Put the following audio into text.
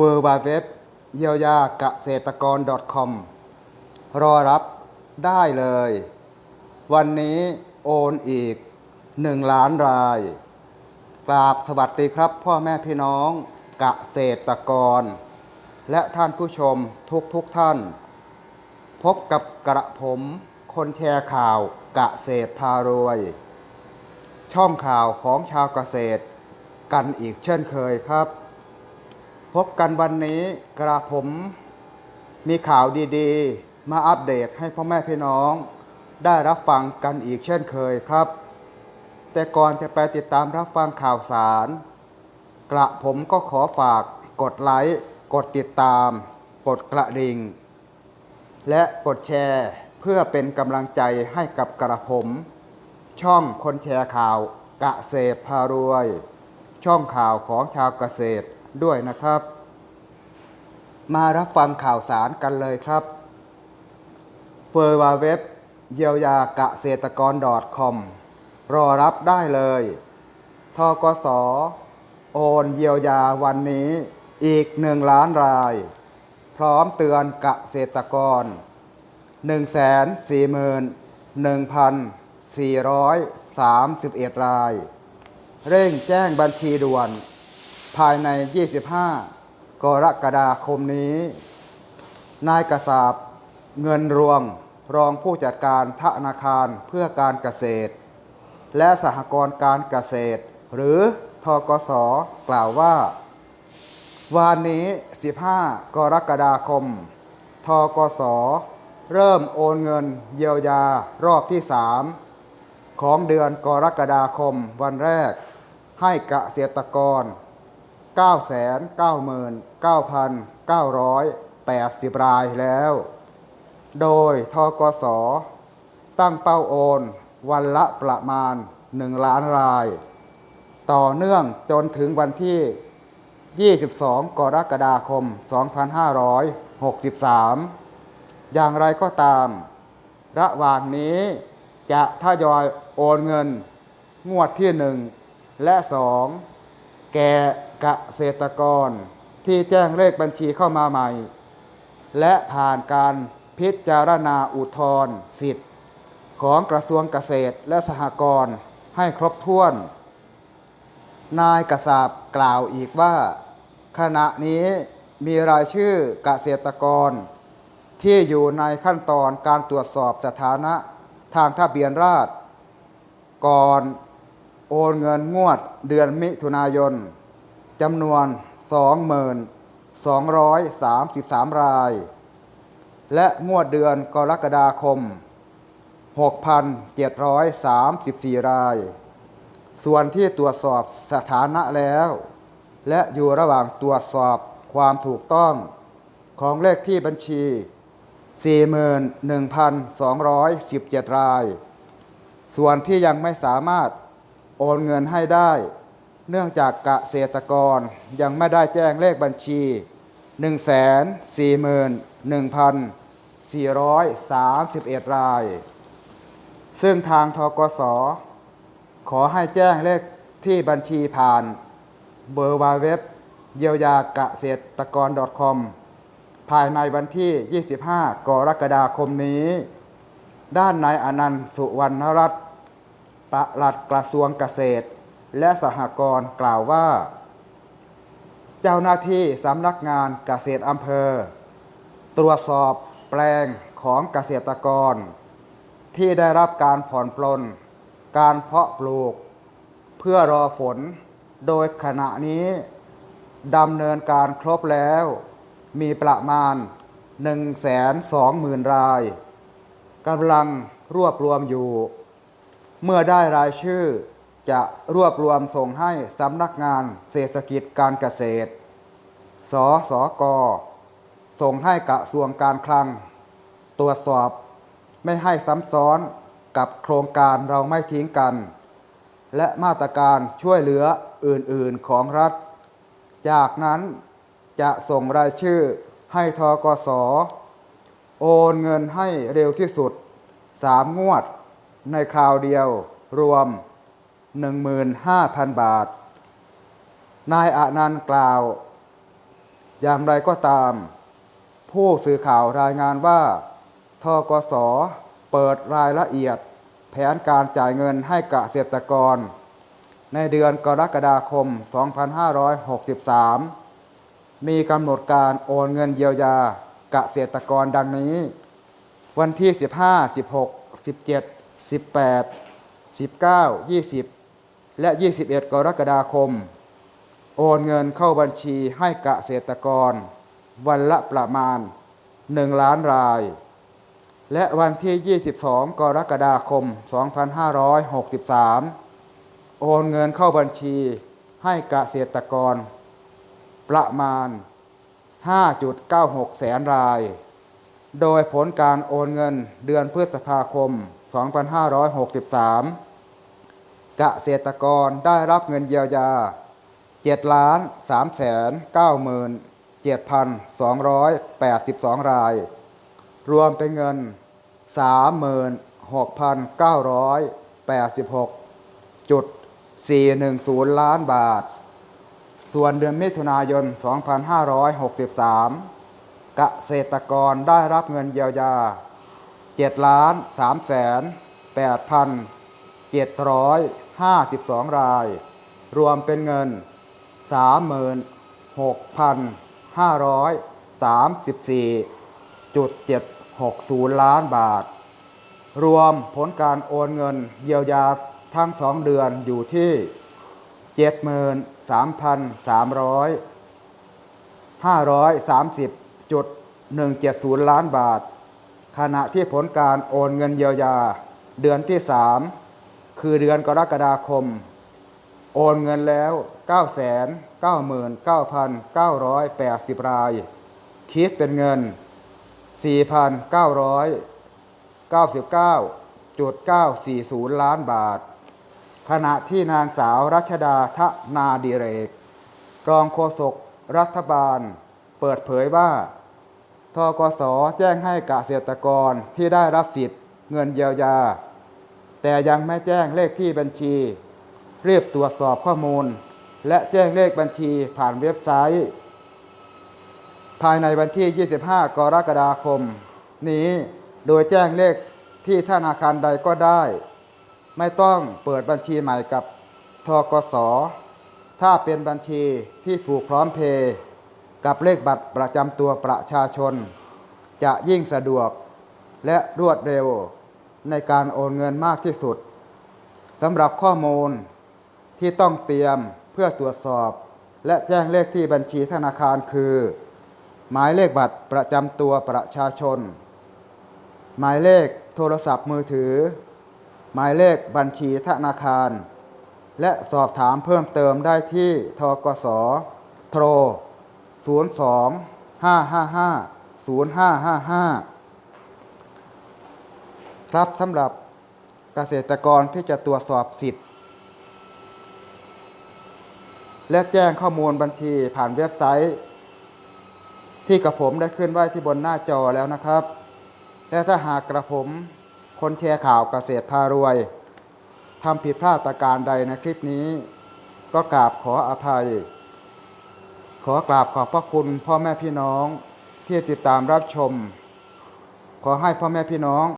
w w w เยียวยาเกษตรกร .com รอรับได้เลย วันนี้โอนอีก1ล้านรายกราบสวัสดีครับ พ่อแม่พี่น้องเกษตรกร และท่านผู้ชมทุกทุกท่าน พบกับกระผมคนแชร์ข่าวเกษตรพารวย ช่องข่าวของชาวเกษตรกันอีกเช่นเคยครับ พบกันวันนี้กระผมมีข่าวดีๆ มาอัปเดตให้พ่อแม่พี่น้อง ได้รับฟังกันอีกเช่นเคยครับ แต่ก่อนจะไปติดตามรับฟังข่าวสาร กระผมก็ขอฝากกดไลค์กดติดตาม กดกระดิ่ง และกดแชร์เพื่อเป็นกำลังใจให้กับกระผม ช่องคนแชร์ข่าวเกษตรพารวย ช่องข่าวของชาวเกษตร ด้วยนะครับ มารับฟังข่าวสารกันเลยครับเฟอร์วาเว็บเยียวยาเกษตรกร .com รอรับได้เลยทกสโอนเยียวยาวันนี้อีกหนึ่งล้านราย พร้อมเตือนเกษตรกร 141,431 ราย เร่งแจ้งบัญชีด่วน ภายใน 25 กรกฎาคมนี้ นายกษาบเงินรวงรองผู้จัดการธนาคารเพื่อการเกษตร และสหกรณ์การเกษตร หรือทกสกล่าวว่าวันนี้ 15 กรกฎาคม ทกส เริ่มโอนเงินเยียวยารอบที่ 3 ของเดือนกรกฎาคมวันแรกให้เกษตรกร 999,980 รายแล้ว โดยทกส ตั้งเป้าโอนวันละประมาณ 1 ล้านราย ต่อเนื่องจนถึงวันที่ 22 กรกฎาคม 2563 อย่างไรก็ตาม ระหว่างนี้จะทยอยโอนเงิน งวดที่ 1 และ 2 แก่เกษตรกรที่แจ้งเลขบัญชีเข้ามาใหม่ และผ่านการพิจารณาอุทธรณ์สิทธิ์ ของกระทรวงเกษตรและสหกรณ์ให้ครบถ้วน นายกษาบกล่าวอีกว่า ขณะนี้มีรายชื่อเกษตรกร ที่อยู่ในขั้นตอนการตรวจสอบสถานะทางทะเบียนราษฎรก่อน โอนเงินงวดเดือนมิถุนายนจำนวน20,233 ราย และงวดเดือนกรกฎาคม 6,734 ราย ส่วนที่ตรวจสอบสถานะแล้ว และอยู่ระหว่างตรวจสอบความถูกต้องของเลขที่บัญชี 41,217 ราย ส่วนที่ยังไม่สามารถ โอนเงินให้ได้ เนื่องจากเกษตรกรยังไม่ได้แจ้งเลขบัญชี 141,431 ราย ซึ่งทางทกส ขอให้แจ้งเลขที่บัญชีผ่านเบอร์วาเว็บเยียวยาเกษตรกร .com ภายในวันที่ 25 กรกฎาคมนี้ ด้านนายอนันต์สุวรรณรัตน์ ประหลัดกระทรวงเกษตร และสหกรณ์กล่าวว่า เจ้าหน้าที่สำนักงานเกษตรอำเภอ ตรวจสอบแปลงของเกษตรกร ที่ได้รับการผ่อนปลน การเพาะปลูก เพื่อรอฝน โดยขณะนี้ดำเนินการครบแล้ว มีประมาณ 120,000 รายกำลังรวบรวมอยู่ เมื่อได้รายชื่อ จะรวบรวมส่งให้สำนักงานเศรษฐกิจการเกษตร สสก ส่งให้กระทรวงการคลัง ตรวจสอบไม่ให้ซ้ำซ้อนกับโครงการเราไม่ทิ้งกัน และมาตรการช่วยเหลืออื่นๆของรัฐ จากนั้นจะส่งรายชื่อให้ทกส โอนเงินให้เร็วที่สุด 3 งวด ในคราวเดียวรวม 15,000 บาท นายอานันต์กล่าว อย่างไรก็ตาม ผู้สื่อข่าวรายงานว่าทกสเปิดรายละเอียดแผนการจ่ายเงินให้เกษตรกร ในเดือนกรกฎาคม 2563 มีกำหนดการโอนเงินเยียวยาเกษตรกรดังนี้ วันที่ 15 16 17 18 19 20 และ 21 กรกฎาคม โอนเงินเข้าบัญชีให้เกษตรกร วันละประมาณ 1 ล้านราย และวันที่ 22 กรกฎาคม 2563 โอนเงินเข้าบัญชีให้เกษตรกร ประมาณ 5.96 แสนราย โดยผลการโอนเงินเดือนพฤษภาคม 2563 เกษตรกรได้รับเงินเยียวยา 7 ล้าน3แสน9หมื่น7,282 ราย รวมเป็นเงิน 36,986.410 ล้านบาท ส่วนเดือนมิถุนายน 2563 เกษตรกรได้รับเงินเยียวยา 7ล้าน3แสน8พัน752 ราย รวมเป็นเงิน 36,534.760 ล้านบาท รวมผลการโอนเงินเยียวยาทั้งสองเดือนอยู่ที่ 73,300 530.170 ล้านบาท ขณะที่ผลการโอนเงินเยียวยา เดือนที่ 3 คือเดือนกรกฎาคม โอนเงินแล้ว 999,980 ราย คิดเป็นเงิน 4,999.940 ล้านบาท ขณะที่นางสาวรัชดาทะนาดิเรก รองโฆษกรัฐบาล เปิดเผยว่า ทกสแจ้งให้เกษตรกรที่ได้รับสิทธิ์เงินเยียวยา แต่ยังไม่แจ้งเลขที่บัญชีรีบตรวจสอบข้อมูล และแจ้งเลขบัญชีผ่านเว็บไซต์ ภายในวันที่ 25 กรกฎาคม นี้โดยแจ้งเลขที่ธนาคารใดก็ได้ ไม่ต้องเปิดบัญชีใหม่กับทกส ถ้าเป็นบัญชีที่ผูกพร้อมเพย์ กับเลขบัตรประจำตัวประชาชน จะยิ่งสะดวกและรวดเร็วในการโอนเงินมากที่สุดสำหรับข้อมูลที่ต้องเตรียมเพื่อตรวจสอบ และแจ้งเลขที่บัญชีธนาคารคือ หมายเลขบัตรประจำตัวประชาชน หมายเลขโทรศัพท์มือถือ หมายเลขบัญชีธนาคาร และสอบถามเพิ่มเติมได้ที่ทกสโทร 02 555 0555ครับสำหรับเกษตรกรที่จะตรวจสอบสิทธิ์ และแจ้งข้อมูลบัญชีผ่านเว็บไซต์ ที่กระผมได้ขึ้นไว้ที่บนหน้าจอแล้วนะครับ และถ้าหากกระผมคนแชร์ข่าวเกษตรพารวยทำผิดพลาดประการใดในคลิปนี้ ก็กราบขออภัย ขอกราบขอบพระคุณพ่อแม่พี่น้องที่ติดตามรับชม ขอให้พ่อแม่พี่น้อง